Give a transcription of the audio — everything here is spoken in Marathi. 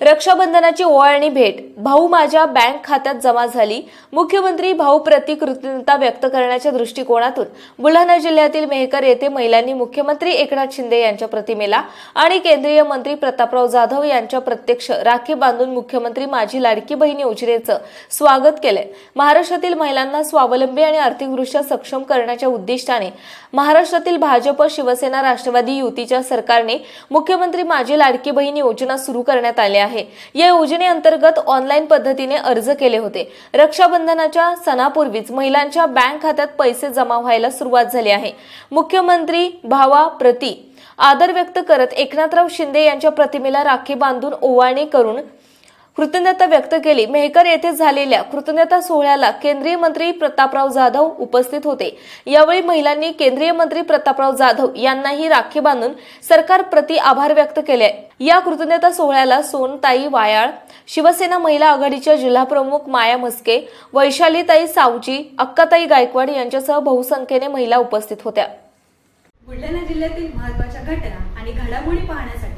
रक्षाबंधनाची ओवाळणी भेट. भाऊ माझ्या बँक खात्यात जमा झाली. मुख्यमंत्री भाऊ प्रति कृतज्ञता व्यक्त करण्याच्या दृष्टिकोनातून बुलढाणा जिल्ह्यातील मेहकर येथे महिलांनी मुख्यमंत्री एकनाथ शिंदे यांच्या प्रतिमेला आणि केंद्रीय मंत्री प्रतापराव जाधव यांच्या प्रत्यक्ष राखी बांधून मुख्यमंत्री माझी लाडकी बहीण योजनेचं स्वागत केलंय. महाराष्ट्रातील महिलांना स्वावलंबी आणि आर्थिकदृष्ट्या सक्षम करण्याच्या उद्दिष्टाने महाराष्ट्रातील भाजप शिवसेना राष्ट्रवादी युतीच्या सरकारने मुख्यमंत्री माझी लाडकी बहीण योजना सुरू करण्यात आली आहे या योजनेअंतर्गत ऑनलाईन पद्धतीने अर्ज केले होते. रक्षाबंधनाच्या सणापूर्वीच महिलांच्या बँक खात्यात पैसे जमा व्हायला सुरुवात झाली आहे. मुख्यमंत्री भावा प्रति आदर व्यक्त करत एकनाथराव शिंदे यांच्या प्रतिमेला राखी बांधून ओवाळणी करून कृतज्ञता व्यक्त केली. मेहकर येथे झालेल्या कृतज्ञता सोहळ्याला केंद्रीय मंत्री प्रतापराव जाधव उपस्थित होते. यावेळी महिलांनी केंद्रीय मंत्री प्रतापराव जाधव यांनाही राखी बांधून सरकार प्रति आभार व्यक्त केले. या कृतज्ञता सोहळ्याला सोनताई वायाळ शिवसेना महिला आघाडीच्या जिल्हाप्रमुख माया म्हस्के वैशालीताई सावजी अक्काताई गायकवाड यांच्यासह बहुसंख्येने महिला उपस्थित होत्या. बुलढाणा जिल्ह्यातील महत्त्वाच्या घटना आणि घडामोडी पाहण्यासाठी